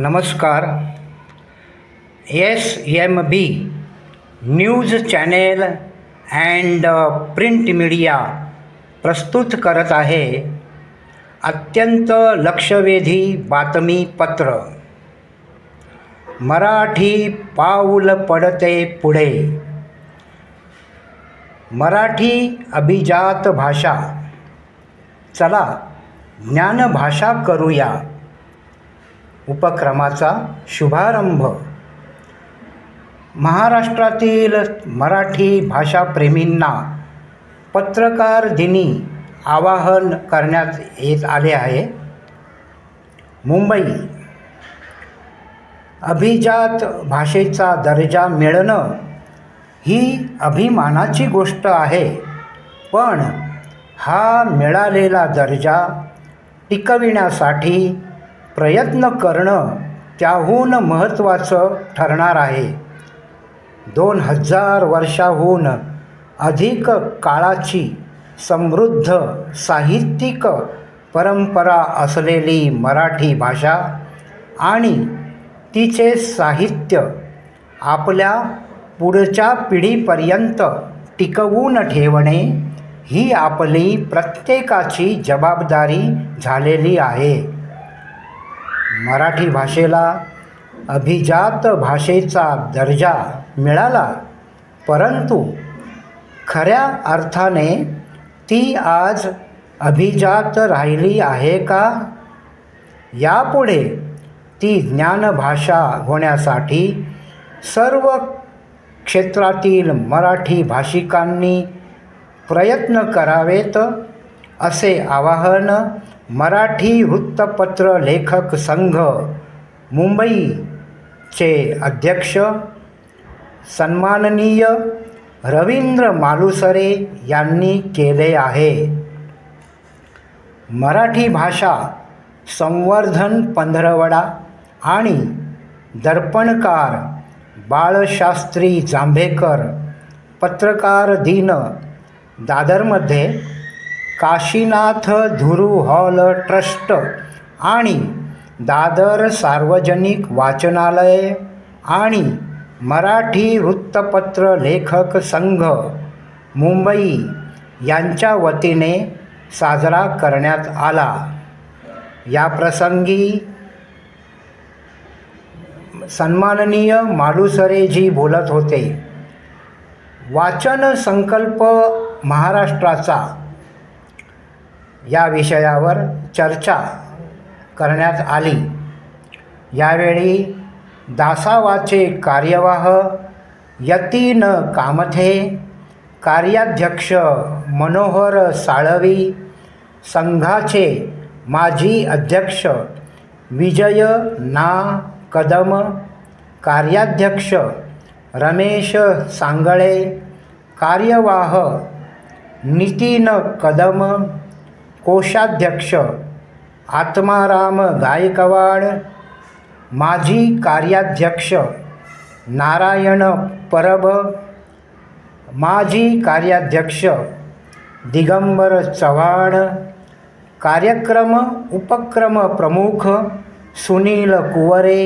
नमस्कार. S M B news channel and print media प्रस्तुत करत आहे अत्यंत लक्षवेधी बातमीपत्र. मराठी पाऊल पडते पुढे. मराठी अभिजात भाषा. चला ज्ञानभाषा करूया. उपक्रमाचा शुभारंभ. महाराष्ट्रातील मराठी भाषाप्रेमींना पत्रकार दिनी आवाहन करण्यात येत आले आहे. मुंबई. अभिजात भाषेचा दर्जा मिळणं ही अभिमानाची गोष्ट आहे. पण हा मिळालेला दर्जा टिकविण्यासाठी प्रयत्न करणं त्याहून महत्त्वाचं ठरणार आहे. दोन हजार वर्षाहून अधिक काळाची समृद्ध साहित्यिक परंपरा असलेली मराठी भाषा आणि तिचे साहित्य आपल्या पुढच्या पिढीपर्यंत टिकवून ठेवणे ही आपली प्रत्येकाची जबाबदारी झालेली आहे. मराठी भाषेला अभिजात भाषेचा दर्जा मिळाला परंतु खऱ्या अर्थाने ती आज अभिजात राहिली आहे का? यापुढे ती ज्ञानभाषा होण्यासाठी सर्व क्षेत्रातील मराठी भाषिकांनी प्रयत्न करावेत असे आवाहन मराठी वृत्तपत्र लेखक संघ मुंबईचे अध्यक्ष सन्माननीय रवींद्र मालुसरे यांनी केले आहे. मराठी भाषा संवर्धन पंधरवडा आणि दर्पणकार बाळशास्त्री जांभेकर पत्रकार दिन दादरमध्ये काशीनाथ धुरू हॉल ट्रस्ट आणि दादर सार्वजनिक वाचनालय आणि मराठी वृत्तपत्र लेखक संघ मुंबई यांच्या वतीने साजरा करण्यात आला. या प्रसंगी सन्माननीय मालुसरेजी बोलत होते. वाचन संकल्प महाराष्ट्राचा या विषयावर चर्चा करण्यात आली. यावेळी दासावाचे कार्यवाह यतीन कामथे कार्याध्यक्ष मनोहर साळवी संघाचे माजी अध्यक्ष विजय ना कदम कार्याध्यक्ष रमेश सांगळे कार्यवाह नितीन कदम कोषाध्यक्ष आत्माराम गायकवाड माजी कार्याध्यक्ष नारायण परब माजी कार्याध्यक्ष दिगंबर चव्हाण कार्यक्रम उपक्रम प्रमुख सुनील कुवरे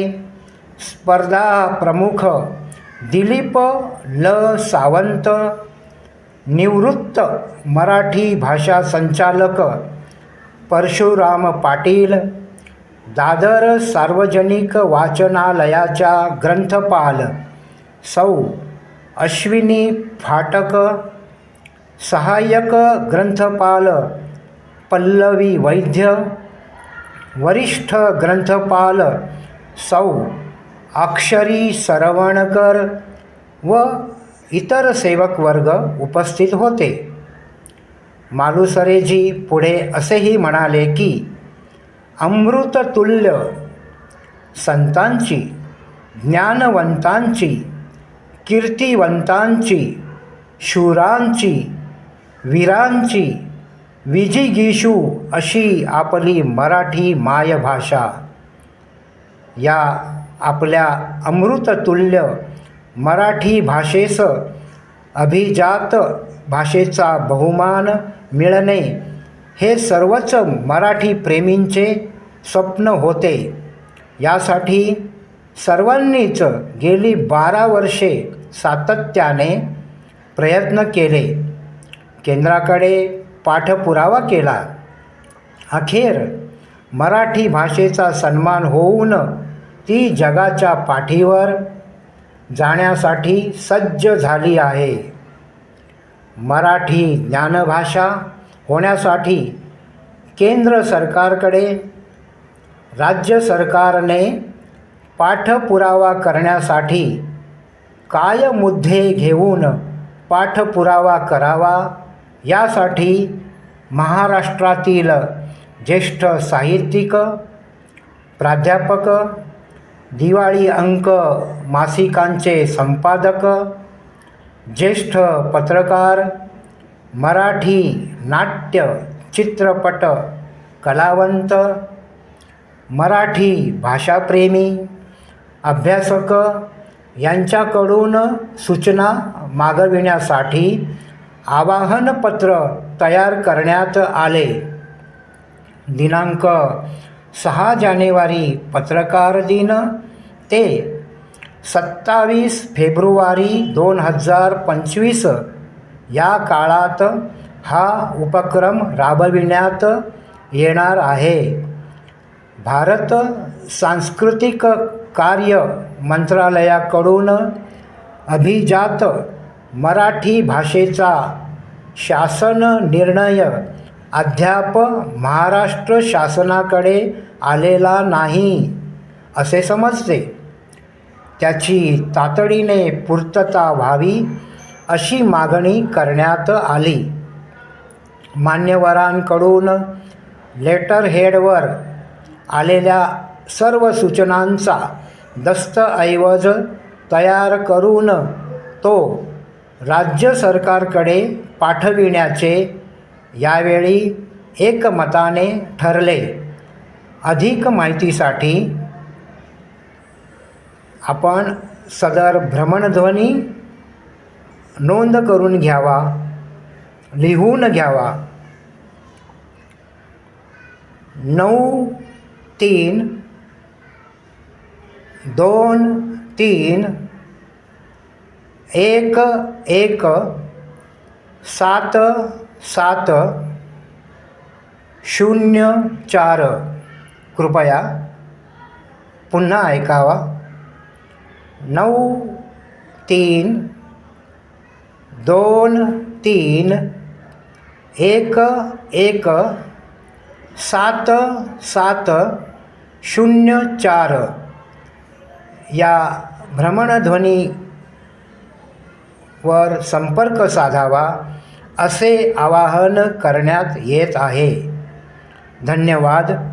स्पर्धा प्रमुख दिलीप ल सावंत निवृत्त मराठी भाषा संचालक परशुराम पाटील दादर सार्वजनिक वाचनालयाच्या ग्रंथपाल सौ अश्विनी फाटक सहाय्यक ग्रंथपाल पल्लवी वैद्य वरिष्ठ ग्रंथपाल सौ अक्षरी सरवणकर व इतर सेवक वर्ग उपस्थित होते. मालुसरेजी पुढे असेही म्हणाले की अमृततुल्य संतांची ज्ञानवंतांची कीर्तिवंतांची शूरांची वीरांची विजिगीषू अशी आपली मराठी मायभाषा. या आपल्या अमृततुल्य मराठी भाषेस अभिजात भाषेचा बहुमान मिळणे हे सर्वच मराठी प्रेमींचे स्वप्न होते. यासाठी सर्वांनीच गेली बारा वर्षे सातत्याने प्रयत्न केले. केंद्राकडे पाठपुरावा केला. अखेर मराठी भाषेचा सन्मान होऊन ती जगाच्या पाठीवर जाण्यासाठी सज्ज झाली आहे. मराठी ज्ञानभाषा होण्यासाठी केंद्र सरकारकडे राज्य सरकारने पाठपुरावा करण्यासाठी काय मुद्दे घेऊन पाठपुरावा करावा यासाठी महाराष्ट्रातील ज्येष्ठ साहित्यिक प्राध्यापक दिवाळी अंक मासिकांचे संपादक ज्येष्ठ पत्रकार मराठी नाट्य चित्रपट कलावंत मराठी भाषाप्रेमी अभ्यासक यांच्याकडून सूचना मागविण्यासाठी आवाहनपत्र तयार करण्यात आले. दिनांक सहा जानेवारी पत्रकार दिन ते सत्तावीस फेब्रुवारी दोन हजार पंचवीस या काळात हा उपक्रम राबविण्यात येणार आहे. भारत सांस्कृतिक कार्य मंत्रालयाकडून अभिजात मराठी भाषेचा शासन निर्णय अद्याप महाराष्ट्र शासनाकडे आलेला नाही असे समजते. त्याची तातडीने पूर्तता व्हावी अशी मागणी करण्यात आली. मान्यवरांकडून लेटरहेडवर आलेल्या सर्व सूचनांचा दस्तऐवज तयार करून तो राज्य सरकारकडे पाठविण्याचे यावेळी एकमताने ठरले. अधिक माहितीसाठी आपण सदर भ्रमणध्वनी नोंद करून घ्यावा लिहून घ्यावा. नऊ तीन दोन तीन एक एक सात सात शून्य चार. कृपया पुन्हा ऐकावा. नऊ तीन दोन तीन एक एक सात सात शून्य चार. या भ्रमणध्वनीवर संपर्क साधावा असे आवाहन करण्यात येत आहे. धन्यवाद.